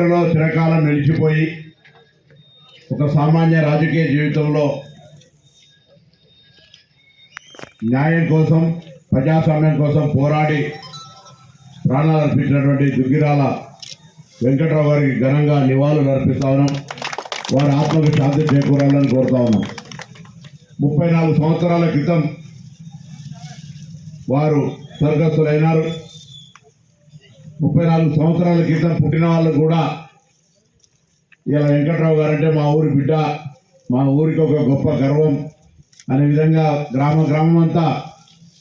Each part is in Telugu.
చరిత్రలో చిరకాలం నిలిచిపోయి ఒక సామాన్య రాజకీయ జీవితంలో న్యాయం కోసం ప్రజాస్వామ్యం కోసం పోరాడి ప్రాణాలు అర్పించినటువంటి దుగ్గిరాల వెంకట్రావు గారికి ఘనంగా నివాళులు అర్పిస్తా ఉన్నాం. వారి ఆత్మకు శాంతి చేకూరాలని కోరుతా ఉన్నాం. ముప్పై నాలుగు సంవత్సరాల క్రితం వారు స్వర్గస్థులైనారు. ముప్పై నాలుగు సంవత్సరాల క్రితం పుట్టిన వాళ్ళు కూడా ఇలా వెంకట్రావు గారంటే మా ఊరి బిడ్డ మా ఊరికి ఒక గొప్ప గర్వం అనే విధంగా గ్రామ గ్రామం అంతా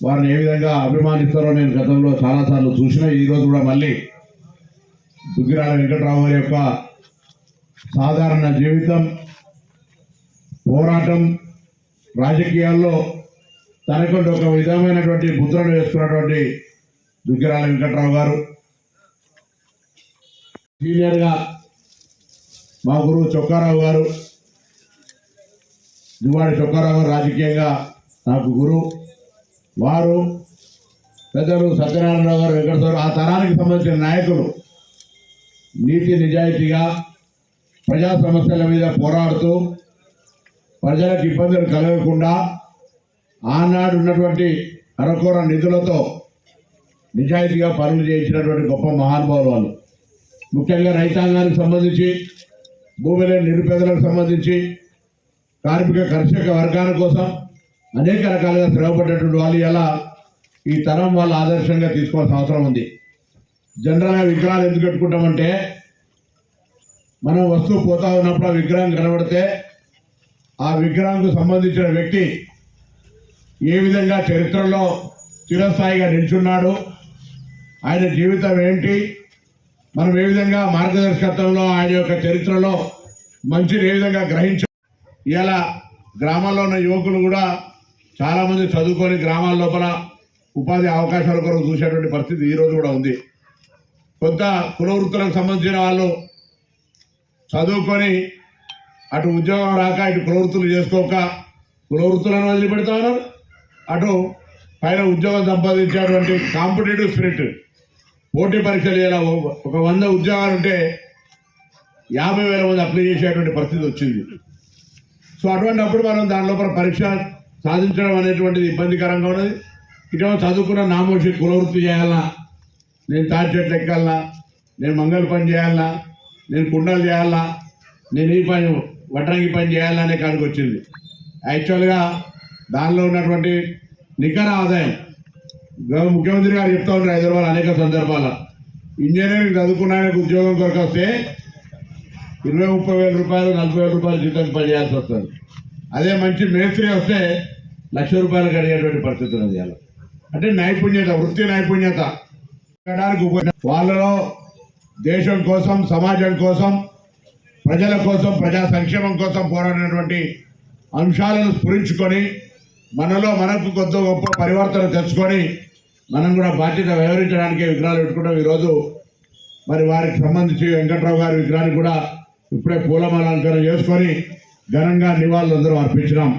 వారిని ఏ విధంగా అభిమానిస్తారో నేను గతంలో చాలాసార్లు చూసిన. ఈరోజు కూడా మళ్ళీ దుగ్గిరాల వెంకట్రావు గారి యొక్క సాధారణ జీవితం పోరాటం రాజకీయాల్లో తనకంటూ ఒక విధమైనటువంటి ముద్రను వేసుకున్నటువంటి దుగ్గిరాల వెంకట్రావు గారు. సీనియర్గా మా గురువు చొక్కారావు గారు దువాడి చొక్కారావు గారు రాజకీయంగా నాకు గురువు వారు పెద్దలు సత్యనారాయణరావు గారు వెంకటేశ్వర ఆ తరానికి సంబంధించిన నాయకులు. నీతి నిజాయితీగా ప్రజా సమస్యల మీద పోరాడుతూ ప్రజలకు ఇబ్బందులు కలగకుండా ఆనాడు ఉన్నటువంటి అరకొర నిధులతో నిజాయితీగా పనులు చేయించినటువంటి గొప్ప మహానుభావులు వాళ్ళు. ముఖ్యంగా రైతాంగానికి సంబంధించి భూమి నిరుపేదలకు సంబంధించి కార్మిక కర్షక వర్గాల కోసం అనేక రకాలుగా శ్రమపడ్డటువంటి వాళ్ళు ఎలా ఈ తరం వాళ్ళ ఆదర్శంగా తీసుకోవాల్సిన అవసరం ఉంది. జనరల్గా విగ్రహాలు ఎందుకు పెట్టుకుంటామంటే మనం వస్తువు పోతా ఉన్నప్పుడు ఆ విగ్రహం కనబడితే ఆ విగ్రహంకు సంబంధించిన వ్యక్తి ఏ విధంగా చరిత్రలో చిరస్థాయిగా నిల్చున్నాడు ఆయన జీవితం ఏంటి మనం ఏ విధంగా మార్గదర్శకత్వంలో ఆయన యొక్క చరిత్రలో మంచిని ఏ విధంగా గ్రహించ ఇలా గ్రామాల్లో ఉన్న యువకులు కూడా చాలామంది చదువుకొని గ్రామాల లోపల ఉపాధి అవకాశాల కొరకు చూసేటువంటి పరిస్థితి ఈరోజు కూడా ఉంది. కొంత కుల వృత్తులకు సంబంధించిన వాళ్ళు చదువుకొని అటు ఉద్యోగం రాక ఇటు కుల వృత్తులు చేసుకోక కుల వృత్తులను వదిలిపెడతా ఉన్నారు. అటు పైన ఉద్యోగం సంపాదించేటువంటి కాంపిటేటివ్ స్పిరిట్ పోటీ పరీక్షలు ఇలా ఒక వంద ఉద్యోగాలు ఉంటే యాభై వేల మంది అప్లై చేసేటువంటి పరిస్థితి వచ్చింది. సో అటువంటి అప్పుడు మనం దాని లోపల పరీక్ష సాధించడం అనేటువంటిది ఇబ్బందికరంగా ఉన్నది. ఇటువంటి చదువుకున్న నామోషి కులవృత్తి చేయాలన్నా నేను తాటి చెట్లు నేను మంగళ పని చేయాలా నేను కుండలు చేయాలా నేను ఈ పని వడ్రంగి పని చేయాలా అనే కాడికి వచ్చింది. యాక్చువల్గా దానిలో ఉన్నటువంటి నికర ఆదాయం గౌరవ ముఖ్యమంత్రి గారు చెప్తా ఉన్నారు హైదరాబాద్ అనేక సందర్భాల ఇంజనీరింగ్ చదువుకున్న ఆయనకు ఉద్యోగం కొరకు వస్తే ఇరవై ముప్పై వేల రూపాయలు నలభై వేల రూపాయలు జీతం పనిచేయాల్సి వస్తుంది. అదే మంచి మేస్త్రి వస్తే లక్ష రూపాయలు కడిగేటువంటి పరిస్థితి ఉన్నది అంటే నైపుణ్యత వృత్తి నైపుణ్యత. వాళ్ళలో దేశం కోసం సమాజం కోసం ప్రజల కోసం ప్రజా సంక్షేమం కోసం పోరాడినటువంటి అంశాలను స్ఫురించుకొని మనలో మనకు కొత్త గొప్ప పరివర్తన తెచ్చుకొని మనం కూడా బాధ్యత వ్యవహరించడానికి విగ్రహాలు పెట్టుకుంటాం. ఈరోజు మరి వారికి సంబంధించి వెంకట్రావు గారి విగ్రహాన్ని కూడా ఇప్పుడే పూలమాల అలంకరణ చేసుకొని ఘనంగా నివాళులు అందరూ అర్పించినాం.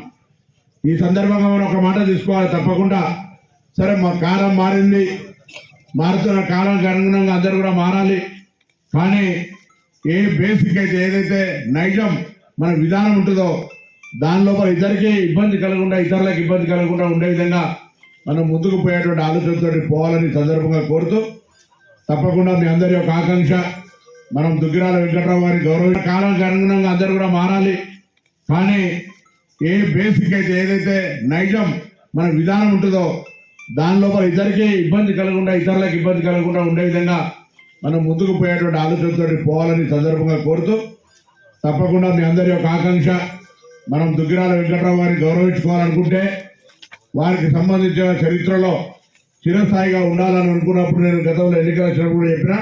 ఈ సందర్భంగా మనం ఒక మాట తీసుకోవాలి తప్పకుండా. సరే మా కాలం మారింది. మారుతున్న కాలానికి అనుగుణంగా అందరూ కూడా మారాలి. కానీ ఏ బేసిక్ అయితే ఏదైతే నైజం మన విధానం ఉంటుందో దాని లోపల ఇద్దరికి ఇబ్బంది కలగకుండా ఇతరులకు ఇబ్బంది కలగకుండా ఉండే విధంగా మనం ముందుకు పోయేటువంటి ఆలోచనతో పోవాలని సందర్భంగా కోరుతూ తప్పకుండా మీ అందరి యొక్క ఆకాంక్ష మనం దుగ్గిరాల వెంకట్రావు గారి గౌరవ కాలానికి అనుగుణంగా అందరూ కూడా మారాలి. కానీ ఏ బేసిక్ అయితే ఏదైతే నైజం మన విధానం ఉంటుందో దాని లోపల ఇద్దరికి ఇబ్బంది కలగకుండా ఇతరులకు ఇబ్బంది కలగకుండా ఉండే విధంగా మనం ముందుకు పోయేటువంటి ఆలోచనతో పోవాలని సందర్భంగా కోరుతూ తప్పకుండా మీ అందరి యొక్క ఆకాంక్ష మనం దుగ్గిరాల వెంకట్రావు గారిని గౌరవించుకోవాలనుకుంటే వారికి సంబంధించిన చరిత్రలో చిరస్థాయిగా ఉండాలని అనుకున్నప్పుడు నేను గతంలో ఎన్నికల వచ్చినప్పుడు చెప్పినా.